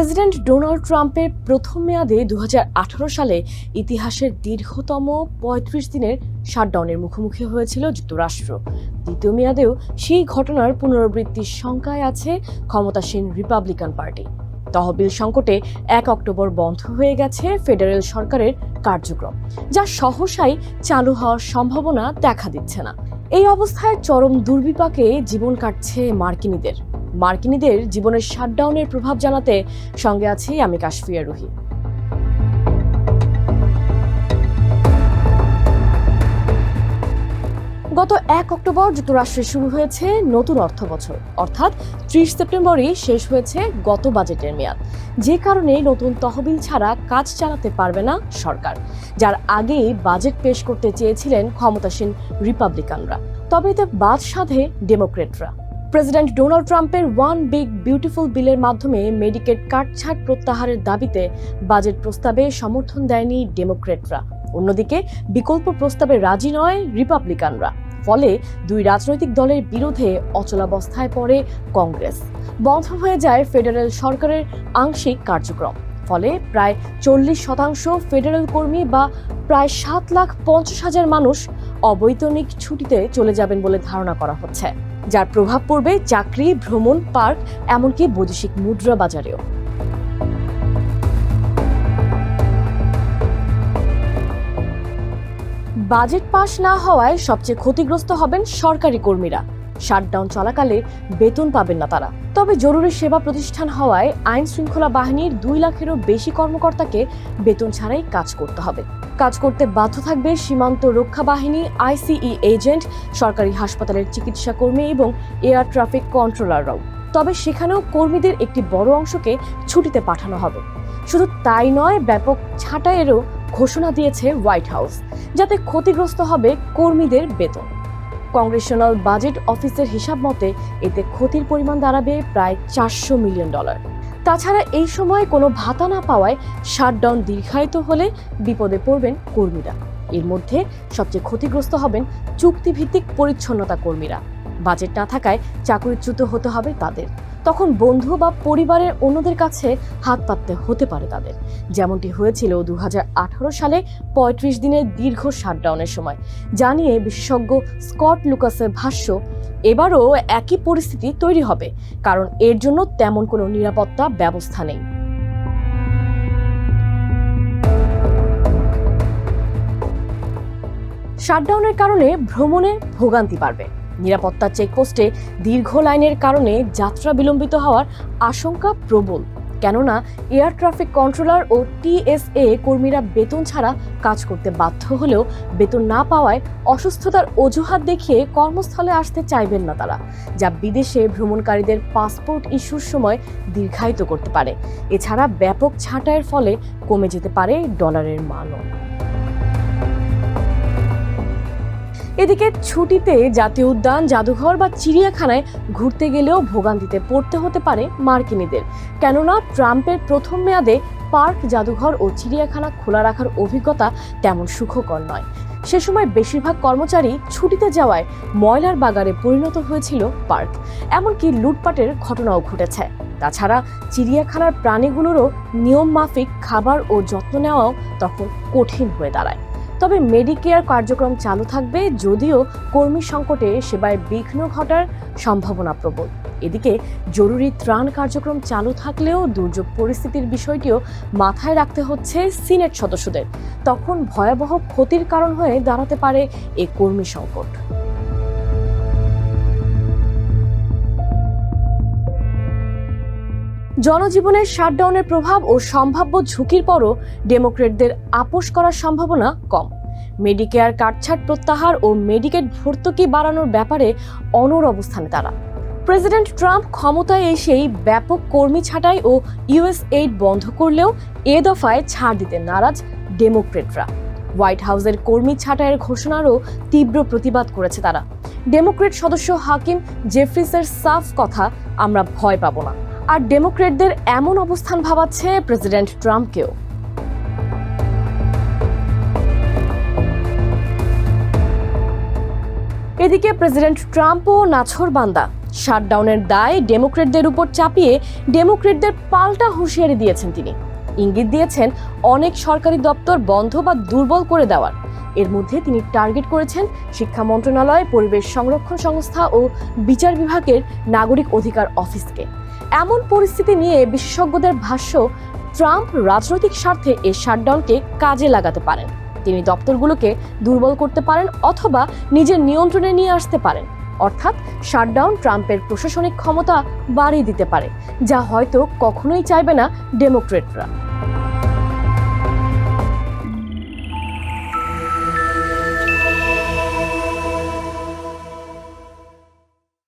President Donald ট্রাম্পের প্রথম মেয়াদে দু হাজার আঠারো সালে ইতিহাসের দীর্ঘতম পঁয়ত্রিশ দিনের শাটডাউনের মুখোমুখি হয়েছিল যুক্তরাষ্ট্র। দ্বিতীয় মেয়াদেও সেই ঘটনার পুনরাবৃত্তির শঙ্কায় আছে ক্ষমতাসীন রিপাবলিকান পার্টি। তহবিল সংকটে এক অক্টোবর বন্ধ হয়ে গেছে ফেডারেল সরকারের কার্যক্রম, যা সহসাই চালু হওয়ার সম্ভাবনা দেখা দিচ্ছে না। এই অবস্থায় চরম দুর্বিপাকে জীবন কাটছে মার্কিনীদের। মার্কিনীদের জীবনের শাটডাউনের প্রভাব জানাতে সঙ্গে আছি আমি কাশফিয়া রুহি। গত এক অক্টোবর যুক্তরাষ্ট্রে শুরু হয়েছে নতুন অর্থ বছর অর্থাৎ ত্রিশ সেপ্টেম্বরই শেষ হয়েছে গত বাজেটের মেয়াদ। যে কারণে নতুন তহবিল ছাড়া কাজ চালাতে পারবে না সরকার, যার আগেই বাজেট পেশ করতে চেয়েছিলেন ক্ষমতাসীন রিপাবলিকানরা। তবে এতে বাদ সাধে ডেমোক্রেটরা। প্রেসিডেন্ট ডোনাল্ড ট্রাম্পের ওয়ান বিগ বিউটিফুল বিলের মাধ্যমে মেডিকেট কাটছাট প্রত্যাহারের দাবিতে বাজেট প্রস্তাবে সমর্থন দেয়নি ডেমোক্রেটরা অন্যদিকে, বিকল্প প্রস্তাবে রাজি নয় রিপাবলিকানরা ফলে দুই রাজনৈতিক দলের বিরোধে অচলাবস্থায় পড়ে কংগ্রেস বন্ধ হয়ে যায় ফেডারেল সরকারের আংশিক কার্যক্রম। ফলে প্রায় চল্লিশ শতাংশ ফেডারেল কর্মী বা প্রায় সাত লাখ পঞ্চাশ হাজার মানুষ অবৈতনিক ছুটিতে চলে যাবেন বলে ধারণা করা হচ্ছে। যার প্রভাব পড়বে চাকরি, ভ্রমণ, পার্ক, এমনকি বৈদেশিক মুদ্রা বাজারেও। বাজেট পাশ না হওয়ায় সবচেয়ে ক্ষতিগ্রস্ত হবেন সরকারি কর্মীরা। শাটডাউন চলাকালে বেতন পাবেন না তারা। তবে জরুরি সেবা প্রতিষ্ঠান হওয়ায় আইন শৃঙ্খলা বাহিনীর দুই লাখেরও বেশি কর্মকর্তাকে বেতন ছাড়াই কাজ করতে হবে। কাজ করতে বাধ্য থাকবে সীমান্ত রক্ষা বাহিনী, আইসিই এজেন্ট, সরকারি হাসপাতালের চিকিৎসা কর্মী এবং এয়ার ট্রাফিক কন্ট্রোলাররাও। তবে সেখানেও কর্মীদের একটি বড় অংশকে ছুটিতে পাঠানো হবে। শুধু তাই নয়, ব্যাপক ছাঁটাইয়েরও ঘোষণা দিয়েছে হোয়াইট হাউস, যাতে ক্ষতিগ্রস্ত হবে কর্মীদের বেতন। কংগ্রেশনাল বাজেট অফিসের হিসাব মতে, এতে ক্ষতির পরিমাণ দাঁড়াবে প্রায় চারশো মিলিয়ন ডলার। তাছাড়া এই সময় কোনো ভাতা না পাওয়ায় শাটডাউন দীর্ঘায়িত হলে বিপদে পড়বেন কর্মীরা। এর মধ্যে সবচেয়ে ক্ষতিগ্রস্ত হবেন চুক্তিভিত্তিক পরিচ্ছন্নতা কর্মীরা। বাজেট না থাকায় চাকরিচ্যুত হতে হবে তাদের। তখন বন্ধু বা পরিবারের অন্যদের কাছে হাত পাততে হতে পারে তাদের। যেমনটি হয়েছিল দু হাজার আঠারো সালে পঁয়ত্রিশ দিনের দীর্ঘ শাটডাউনের সময়। জানিয়ে বিশেষজ্ঞ স্কট লুকাসের ভাষ্য, এবারও একই পরিস্থিতি তৈরি হবে, কারণ এর জন্য তেমন কোনো নিরাপত্তা ব্যবস্থা নেই। শাটডাউনের কারণে ভ্রমণে ভোগান্তি বাড়বে। নিরাপত্তা চেকপোস্টে দীর্ঘ লাইনের কারণে যাত্রা বিলম্বিত হওয়ার আশঙ্কা প্রবল। কেননা, এয়ার ট্রাফিক কন্ট্রোলার ও টিএসএ কর্মীরা বেতন ছাড়া কাজ করতে বাধ্য হলেও বেতন না পাওয়ায় অসুস্থতার অজুহাত দেখিয়ে কর্মস্থলে আসতে চাইবেন না তারা, যা বিদেশে ভ্রমণকারীদের পাসপোর্ট ইস্যুর সময় দীর্ঘায়িত করতে পারে। এছাড়া ব্যাপক ছাঁটাইয়ের ফলে কমে যেতে পারে ডলারের মানও। এদিকে ছুটিতে জাতীয় উদ্যান, জাদুঘর বা চিড়িয়াখানায় ঘুরতে গেলেও ভোগান্তিতে পড়তে হতে পারে মার্কিনীদের। কেননা ট্রাম্পের প্রথম মেয়াদে পার্ক, জাদুঘর ও চিড়িয়াখানা খোলা রাখার অভিজ্ঞতা তেমন সুখকর নয়। সে সময় বেশিরভাগ কর্মচারী ছুটিতে যাওয়ায় ময়লার বাগারে পরিণত হয়েছিল পার্ক। এমনকি লুটপাটের ঘটনাও ঘটেছে। তাছাড়া চিড়িয়াখানার প্রাণীগুলোরও নিয়ম মাফিক খাবার ও যত্ন নেওয়াও তখন কঠিন হয়ে দাঁড়ায়। তবে মেডিকেয়ার কার্যক্রম চালু থাকবে যদিও কর্মী সংকটে সেবায় বিঘ্ন ঘটার সম্ভাবনা প্রবল। এদিকে জরুরি ত্রাণ কার্যক্রম চালু থাকলেও দুর্যোগ পরিস্থিতির বিষয়টিও মাথায় রাখতে হচ্ছে সিনেট সদস্যদের। তখন ভয়াবহ ক্ষতির কারণ হয়ে দাঁড়াতে পারে এ কর্মী সংকট। জনজীবনের শাটডাউনের প্রভাব ও সম্ভাব্য ঝুঁকির পরও ডেমোক্রেটদের আপোষ করার সম্ভাবনা কম। মেডিকেয়ার কাটছাট প্রত্যাহার ও মেডিকেট ভর্তুকি বাড়ানোর ব্যাপারে অনর অবস্থানে তারা। প্রেসিডেন্ট ট্রাম্প ক্ষমতায় এসেই ব্যাপক কর্মী ছাঁটাই ও ইউএস এইড বন্ধ করলেও এ দফায় ছাড় দিতে নারাজ ডেমোক্রেটরা হোয়াইট হাউসের কর্মী ছাঁটাইয়ের ঘোষণারও তীব্র প্রতিবাদ করেছে তারা। ডেমোক্রেট সদস্য হাকিম জেফ্রিসের সাফ কথা আমরা ভয় পাবো না। আর ডেমোক্রেটদের এমন অবস্থান ভাবাচ্ছে প্রেসিডেন্ট ট্রাম্পকেও এদিকে প্রেসিডেন্ট ট্রাম্পও নাছর বান্দা। শাটডাউনের দায় ডেমোক্রেটদের উপর চাপিয়ে ডেমোক্রেটদের পাল্টা হুঁশিয়ারি দিয়েছেন তিনি। ইঙ্গিত দিয়েছেন, অনেক সরকারি দপ্তর বন্ধ বা দুর্বল করে দেওয়ার। এর মধ্যে তিনি টার্গেট করেছেন শিক্ষা মন্ত্রণালয়, পরিবেশ সংরক্ষণ সংস্থা ও বিচার বিভাগের নাগরিক অধিকার অফিসকে। এমন পরিস্থিতি নিয়ে বিশেষজ্ঞদের ভাষ্য, ট্রাম্প রাজনৈতিক স্বার্থে এই শাটডাউনকে কাজে লাগাতে পারেন। তিনি দপ্তরগুলোকে দুর্বল করতে পারেন অথবা নিজের নিয়ন্ত্রণে নিয়ে আসতে পারেন। অর্থাৎ শাটডাউন ট্রাম্পের প্রশাসনিক ক্ষমতা বাড়িয়ে দিতে পারে, যা হয়তো কখনোই চাইবে না ডেমোক্রেটরা।